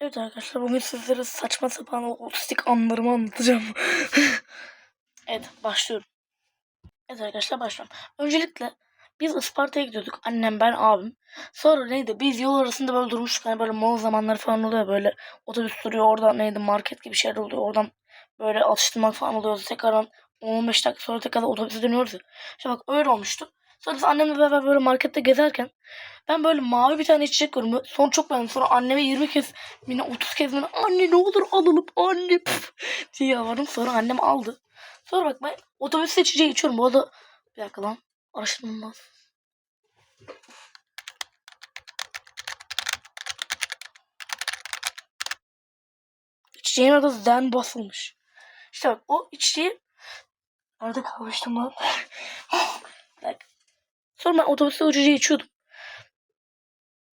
Evet arkadaşlar bugün sizlere saçma sapan otistik anlarımı anlatacağım. evet başlıyorum. Evet arkadaşlar başlıyorum. Öncelikle biz Isparta'ya gidiyorduk. Annem, ben, abim. Sonra neydi? Biz yol arasında böyle durmuştuk. Hani böyle mol zamanları falan oluyor. Böyle otobüs duruyor. Orada neydi? Market gibi şeyler oluyor. Oradan böyle atıştırmak falan oluyor. Tekrardan 15 dakika sonra tekrar otobüse dönüyoruz. İşte bak öyle olmuştu. Sonra annemle beraber böyle markette gezerken ben böyle mavi bir tane içecek gördüm. Sonra çok beğendim. Sonra anneme 20 kez, yine 30 kez bana anne ne olur alalım anne püf diye yalvardım. Sonra annem aldı. Sonra bak ben otobüste içeceği içiyorum. Bu arada bir dakika lan. Araştırmam. İçeceğin adı Zen basılmış. İşte bak o içeceği Nerede kalmıştım lan? Sonra ben otobüste içeceği içiyordum.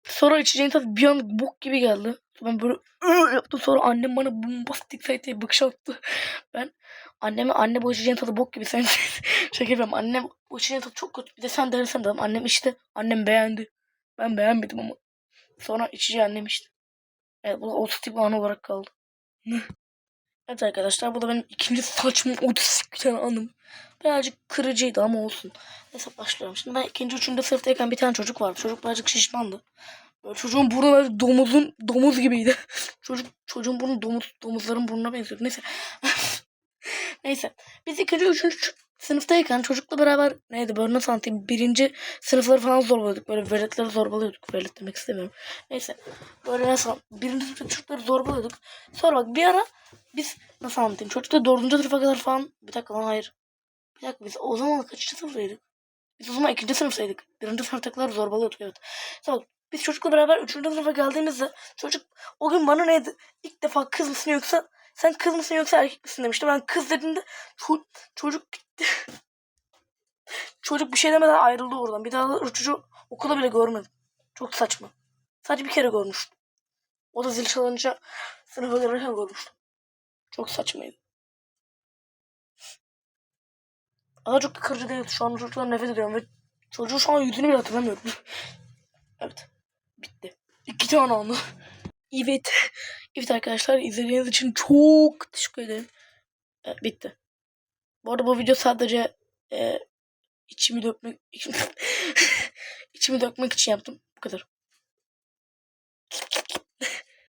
Sonra içeceğin tadı bir an bok gibi geldi. Ben böyle "Iı" yaptım. Sonra annem bana bombastik sayt diye bakış attı. Ben anneme anne bu içeceğin tadı bok gibi. Sen şaka yapıyorum. Annem bu içeceğin tadı çok kötü. Bir de sen denesen dedim. Annem işte. Annem beğendi. Ben beğenmedim ama. Sonra içeceği annem içti. Evet bu da otistik bir an olarak kaldı. Evet arkadaşlar bu da benim ikinci saçma otistik bir tane anım. Birazcık kırıcıydı ama olsun. Neyse başlıyorum. Şimdi ben ikinci, üçüncü sınıftayken bir tane çocuk vardı. Çocuk birazcık şişmandı. Böyle çocuğun burnu domuzun domuz gibiydi. Çocuk çocuğun burnu domuz domuzların burnuna benziyordu. Neyse. Neyse. Biz ikinci, üçüncü sınıftayken çocukla beraber neydi böyle nasıl anlatayım? Birinci sınıfları falan zorbalıyorduk. Böyle veletleri zorbalıyorduk. Velet demek istemiyorum. Neyse. Böyle nasıl birinci sınıfta çocukları zorbalıyorduk. Sonra bak bir ara biz nasıl anlatayım? Çocukla dördüncü sınıfa kadar falan. Bir dakika lan hayır. Bir dakika biz o zaman kaçıncı sınıftaydık? Biz o zaman ikinci sınıftaydık. Birinci sınıftakiler zorbalıyorduk evet. Sonra biz çocukla beraber üçüncü sınıfa geldiğimizde çocuk o gün bana neydi? İlk defa kız mısın yoksa sen kız mısın yoksa erkek misin demişti. Ben kız dediğimde ço- çocuk gitti. çocuk bir şey demeden ayrıldı oradan. Bir daha da çocuğu okula bile görmedim. Çok saçma. Sadece bir kere görmüştüm. O da zil çalınca sınıfa gelirken görmüştüm. Çok saçmaydı. Ama çok kırıcı değil. Şu an çocuktan nefret ediyorum ve çocuğu şu an yüzünü bile hatırlamıyorum. evet. Bitti. İki tane anı. Evet. Evet arkadaşlar izlediğiniz için çok teşekkür ederim. Evet, bitti. Bu arada bu video sadece e, içimi dökmek içimi dökmek için yaptım. Bu kadar.